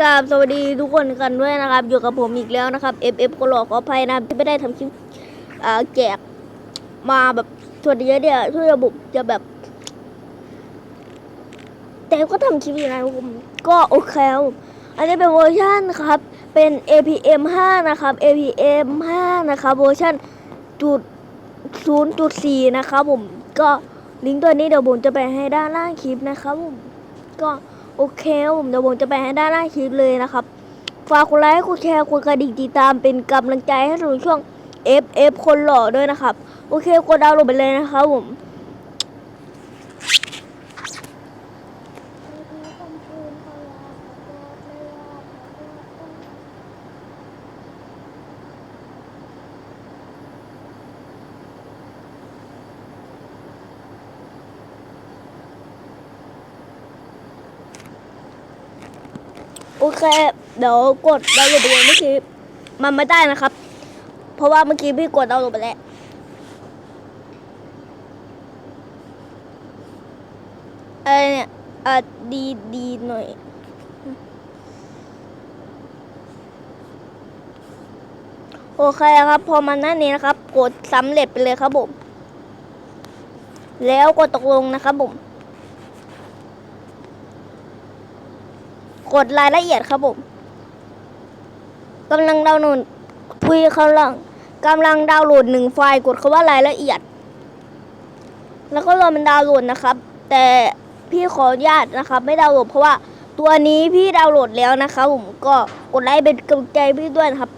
กราบสวัสดีทุกคนกันด้วยนะครับ อยู่กับผมอีกแล้วนะครับ FF ก็หลอกขออภัยนะที่ไม่ได้ทำคลิปแจกมาแบบส่วนเยอะเนี่ยทุกระบบจะแบบ แต่ก็ทำคลิปอยู่นะผมก็โอเคครับผมอันนี้เป็นเวอร์ชันครับ เป็น APM 5นะครับ APM 5นะครับเวอร์ชันจุด0.4 นะครับผมก็ลิงก์ตัวนี้เดี๋ยวผมจะไปให้ด้านล่างคลิปนะครับผมก็ โอเคผมเดี๋ยวผมจะไปให้ด้านหน้าคลิปเลยนะครับ ฝากกดไลค์กดแชร์กดกระดิ่งติดตามเป็นกำลังใจให้ถึงช่วง FF คนหล่อด้วยนะครับ โอเคกดดาวน์โหลดไปเลยนะครับผม โอเค เดี๋ยวกดดาวน์โหลดไปเลยเมื่อกี้มันไม่ได้นะครับ เพราะว่าเมื่อกี้พี่กดดาวน์โหลดไปแล้วอะไรเนี่ยอะดีดีหน่อยโอเคครับ พอมันนั่นนี้นะครับ กดสำเร็จไปเลยครับผม แล้วกดตกลงนะครับผม กดรายละเอียดครับผมกำลังดาวน์โหลดคุยกำลังกำลังดาวน์โหลดหนึ่งไฟล์กดคาว่ารายละเอียด แล้วก็รอมันดาวน์โหลดนะครับ แต่พี่ขออนุญาตนะครับ ไม่ดาวน์โหลดเพราะว่าตัวนี้พี่ดาวน์โหลดแล้วนะครับผมก็กดไลค์เป็นกำลังใจพี่ด้วยนะครับ